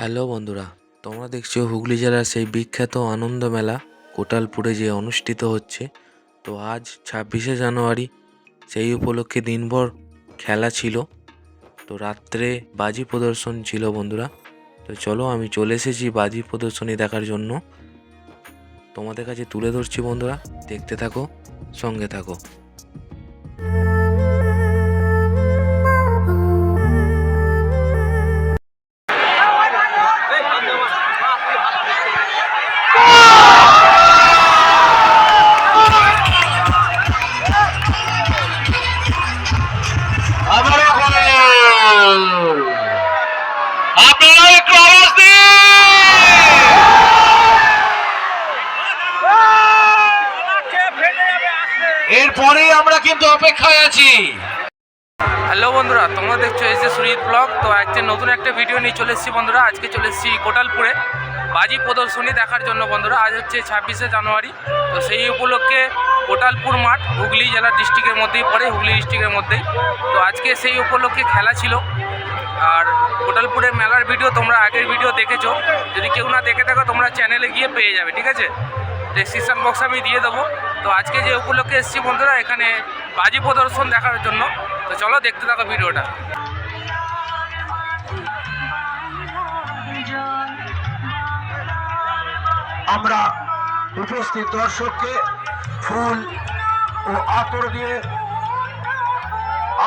Hello বন্ধুরা, তোমরা দেখছ হুগলি জেলার সেই বিখ্যাত আনন্দ মেলা, কোটালপুরে যে অনুষ্ঠিত হচ্ছে। তো আজ ছাব্বিশে জানুয়ারি, সেই উপলক্ষে দিনভর খেলা ছিল। তো রাত্রে বাজি প্রদর্শন ছিল বন্ধুরা। তো চলো আমি চলে এসেছি বাজি প্রদর্শনী দেখার জন্য। তোমাদের কাছে তুলে ধরছি বন্ধুরা, দেখতে থাকো, সঙ্গে থাকো। কিন্তু অপেক্ষায় আছি। হ্যালো বন্ধুরা, তোমরা দেখছ এসে সুরিত ব্লগ। তো আজকে নতুন একটা ভিডিও নিয়ে চলে এসেছি বন্ধুরা। আজকে চলে এসেছি কোটালপুরে বাজি প্রদর্শনী দেখার জন্য বন্ধুরা। আজ হচ্ছে ছাব্বিশে জানুয়ারি। তো সেই উপলক্ষে কোটালপুর মাঠ হুগলি জেলার ডিস্ট্রিক্টের মধ্যেই পড়ে, হুগলি ডিস্ট্রিক্টের মধ্যেই। তো আজকে সেই উপলক্ষে খেলা ছিল। আর কোটালপুরের মেলার ভিডিও তোমরা আগের ভিডিও দেখেছ। যদি কেউ না দেখে থাকো, তোমরা চ্যানেলে গিয়ে পেয়ে যাবে, ঠিক আছে? ডেসক্রিপশন বক্স আমি দিয়ে দেবো। তো আজকে যে উপলক্ষে এসেছি বন্ধুরা, এখানে বাজি প্রদর্শন দেখার জন্য। তো চলো দেখতে থাকো ভিডিওটা। আমরা উপস্থিত দর্শককে ফুল ও আতর দিয়ে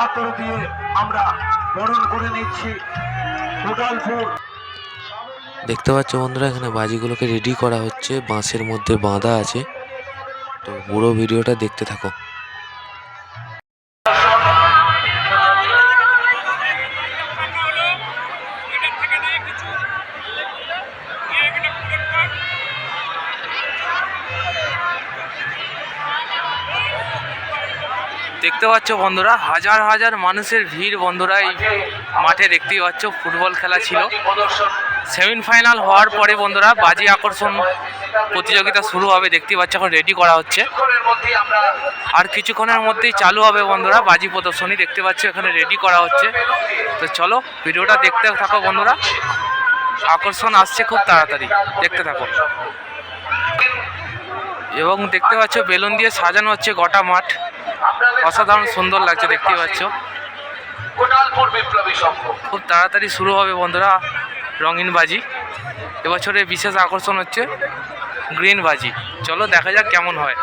আতর দিয়ে আমরা বরণ করে নিচ্ছি। কোটালপুর দেখতে পাচ্ছ বন্ধুরা, এখানে বাজিগুলোকে রেডি করা হচ্ছে। বাঁশের মধ্যে বাঁধা আছে। তো পুরো ভিডিওটা দেখতে থাকো। দেখতে পাচ্ছ বন্ধুরা, হাজার হাজার মানুষের ভিড় বন্ধুরা, এই মাঠে দেখতেই পাচ্ছ, ফুটবল খেলা ছিল। সেমিফাইনাল হওয়ার পরে বন্ধুরা বাজি আকর্ষণ প্রতিযোগিতা শুরু হবে, দেখতে পাচ্ছ, এখন রেডি করা হচ্ছে। আর কিছুক্ষণের মধ্যেই চালু হবে বন্ধুরা বাজি প্রদর্শনী, দেখতে পাচ্ছ, এখানে রেডি করা হচ্ছে। তো চলো, ভিডিওটা দেখতে থাকো বন্ধুরা। আকর্ষণ আসছে খুব তাড়াতাড়ি, দেখতে থাকো। এবং দেখতে পাচ্ছ, বেলুন দিয়ে সাজানো হচ্ছে গোটা মাঠ। অসাধারণ সুন্দর লাগছে, দেখতে পাচ্ছ। খুব তাড়াতাড়ি শুরু হবে বন্ধুরা। রঙিন বাজি এবছরের বিশেষ আকর্ষণ হচ্ছে গ্রিন বাজি চলো দেখা যাক কেমন হয়।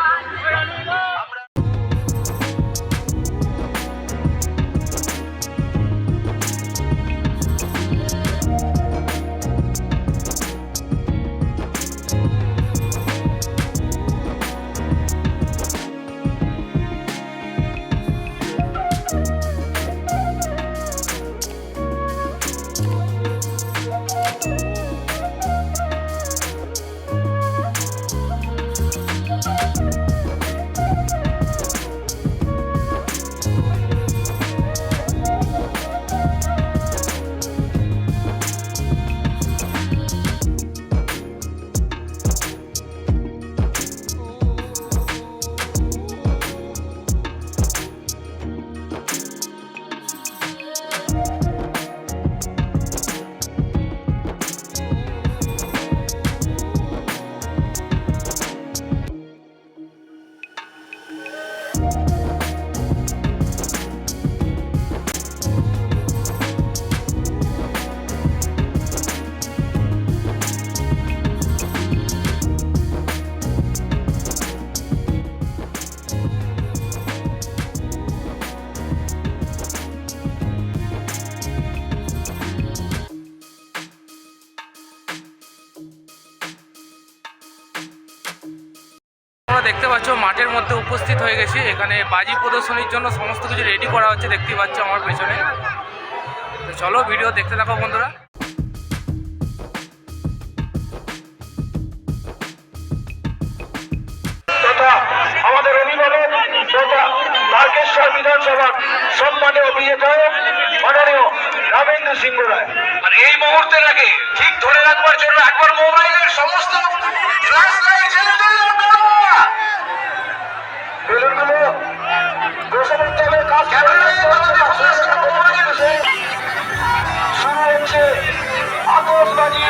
দেখতে পাচ্ছ মাঠের মধ্যে উপস্থিত হয়ে গেছি। এখানে বাজি প্রদর্শনীর জন্য সমস্ত কিছু রেডি করা হচ্ছে দেখতে পাচ্ছ আমার পেছনে। তো চলো ভিডিও দেখতে থাকো বন্ধুরা। আমাদের অভিভাবক তারকেশ্বর বিধানসভার মাননীয় রামেন্দ্র সিংহ রায়। আর এই মুহূর্তের আগে ঠিক ধরে রাখবার জন্য একবার মোবাইলের সমস্ত ফ্ল্যাশ লাইট জ্বেলে। বেলুনগুলো পড়তে হবে, কাজ শুরু হচ্ছে আতর আতশবাজি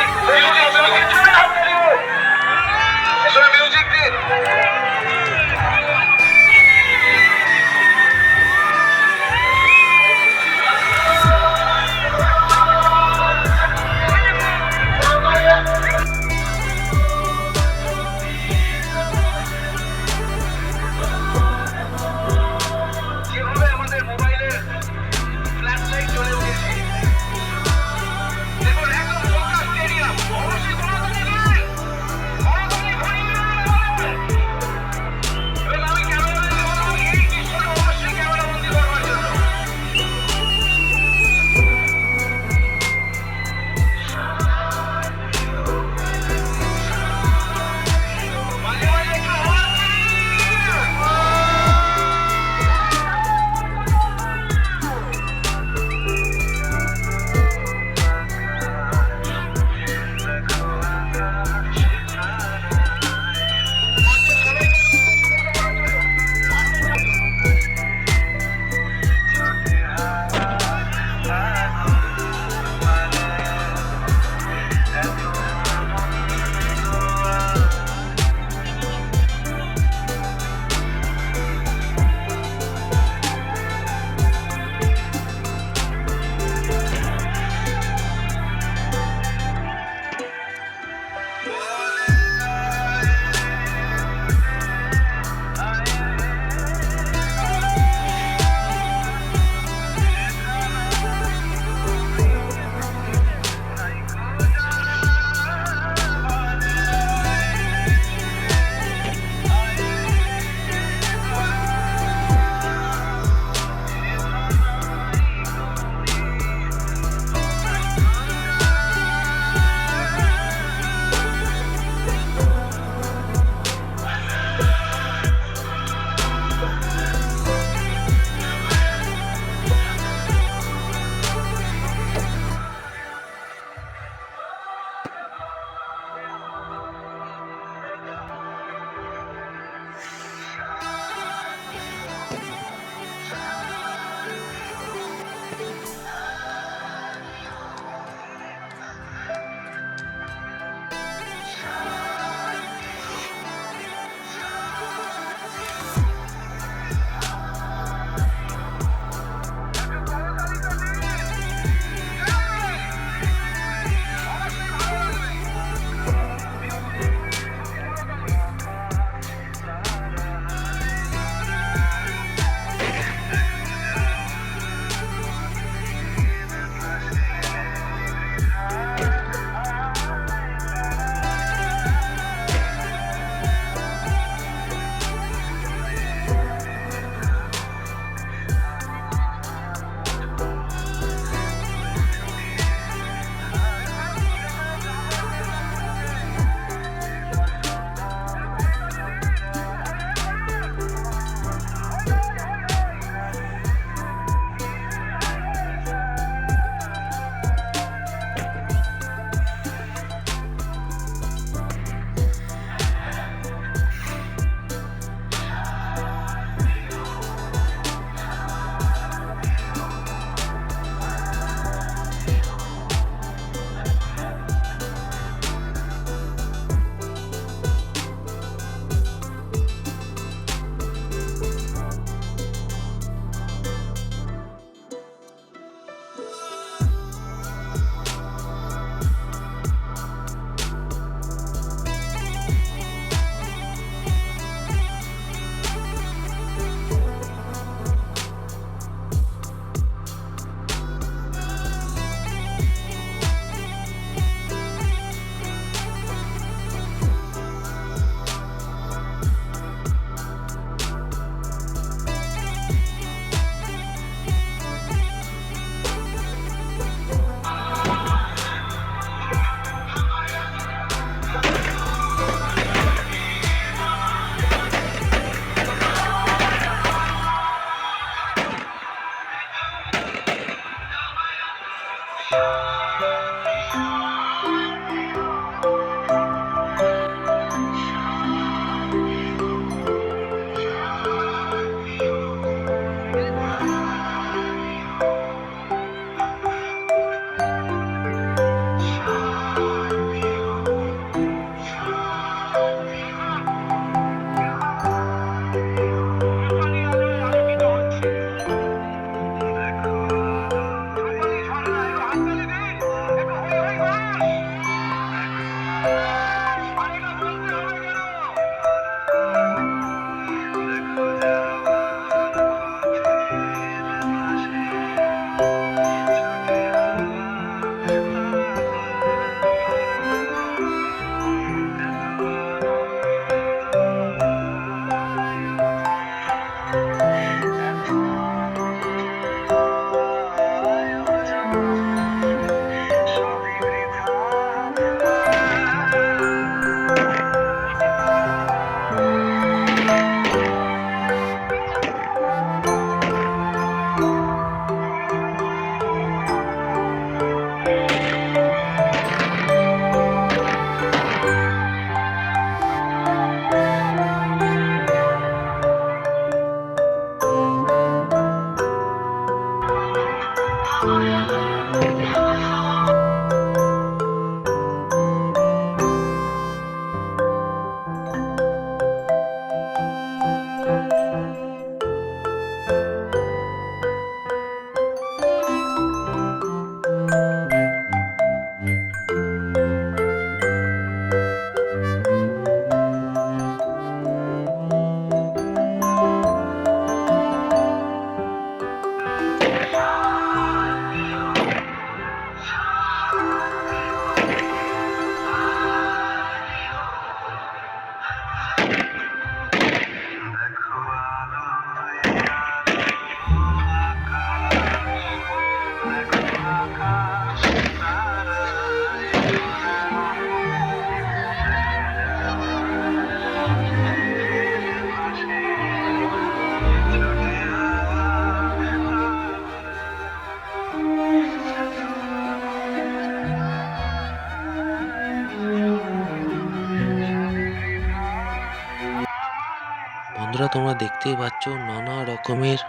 তোমরা দেখতেই পাচ্ছ নানা রকমের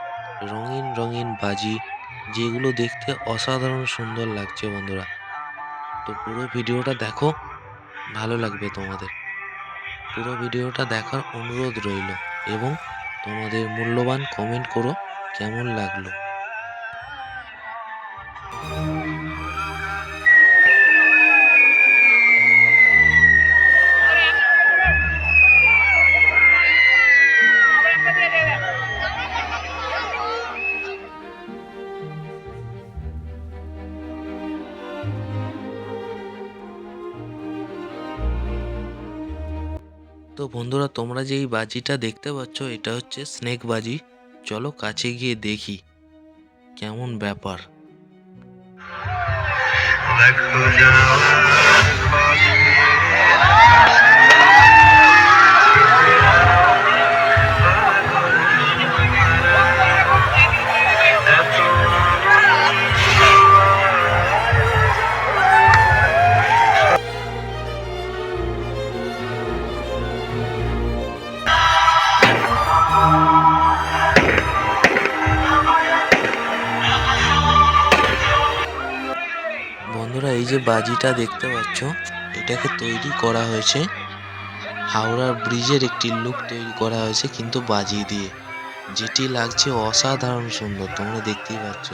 রঙিন রঙিন বাজি, যেগুলো দেখতে অসাধারণ সুন্দর লাগছে বন্ধুরা। তো পুরো ভিডিওটা দেখো, ভালো লাগবে তোমাদের। পুরো ভিডিওটা দেখার অনুরোধ রইল এবং তোমাদের মূল্যবান কমেন্ট করো, কেমন লাগল। তো বন্ধুরা, তোমরা যে এই বাজিটা দেখতে পাচ্ছ, এটা হচ্ছে স্নেক বাজি। চলো কাছে গিয়ে দেখি কেমন ব্যাপার। যে বাজিটা দেখতে পাচ্ছ, এটাকে তৈরি করা হয়েছে। হাওড়া ব্রিজের একটি লুক তৈরি করা হয়েছে কিন্তু বাজি দিয়ে। যেটি লাগছে অসাধারণ সুন্দর, তোমরা দেখতেই পাচ্ছ।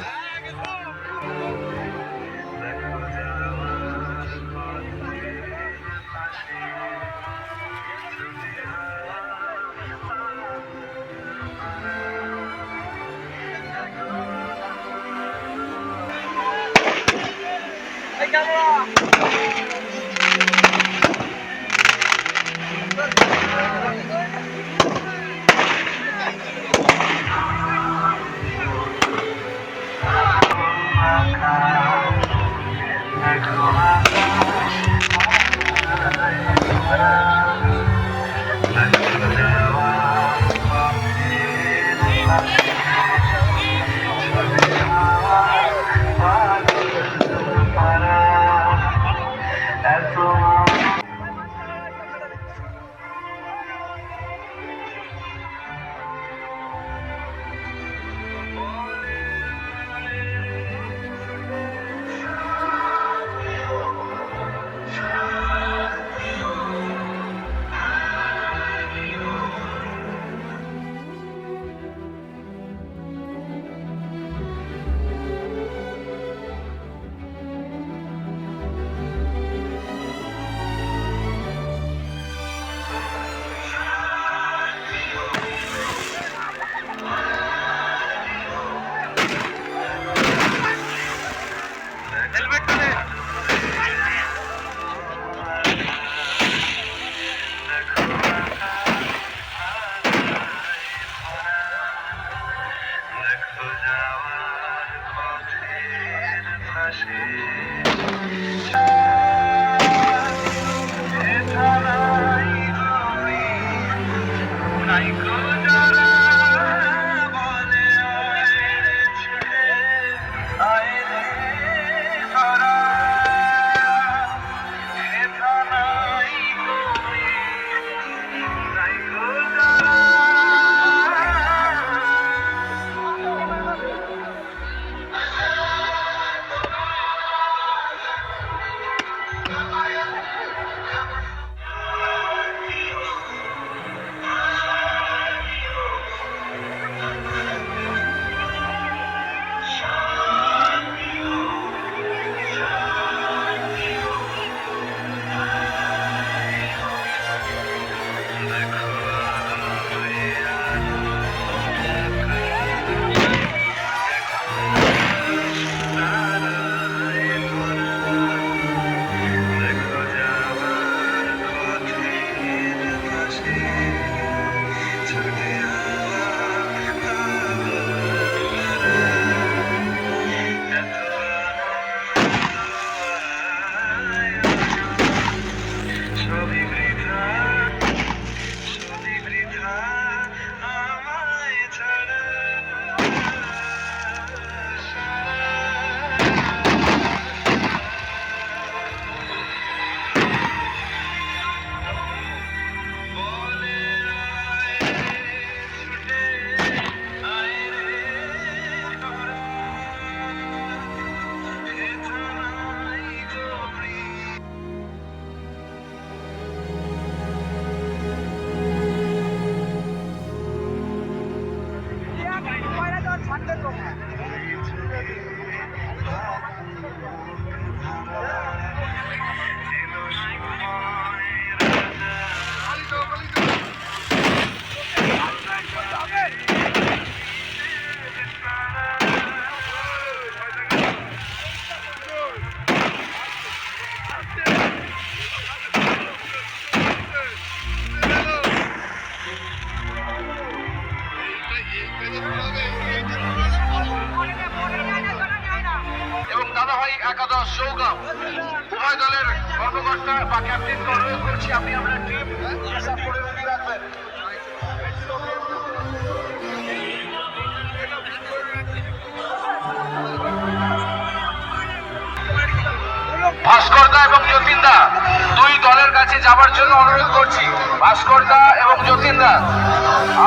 ভাস্করদা এবং যতীনদা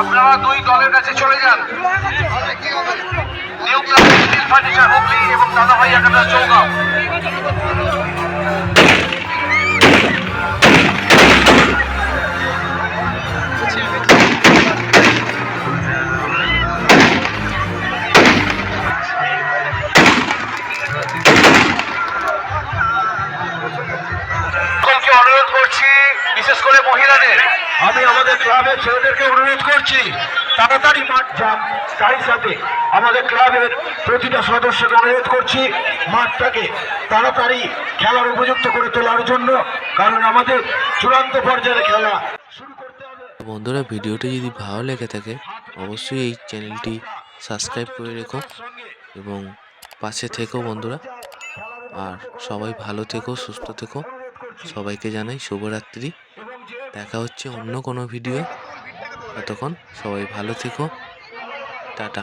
আপনারা দুই দলের কাছে চলে যান। নিউ স্টিল ফার্নিচার হুগলি এবং দাদাভাই চৌগাঁও। বিশেষ করে মহিলাদের আমি আমাদের ক্লাবের ছেলেদেরকে অনুরোধ করছি, তাড়াতাড়ি মাঠ যান। তারই সাথে আমাদের ক্লাবের প্রতিটা সদস্যকে অনুরোধ করছি, মাঠটাকে তাড়াতাড়ি খেলার উপযুক্ত করে তোলার জন্য, কারণ আমাদের চূড়ান্ত পর্যায়ে খেলা বন্ধুরা, ভিডিওটি যদি ভালো লেগে থাকে, অবশ্যই এই চ্যানেলটি সাবস্ক্রাইব করে রেখো এবং পাশে থেকো বন্ধুরা। আর সবাই ভালো থেকো, সুস্থ থেকো। সবাইকে জানাই শুভরাত্রি। দেখা হচ্ছে অন্য কোনো ভিডিও। ততক্ষণ সবাই ভালো থেকো। টাটা।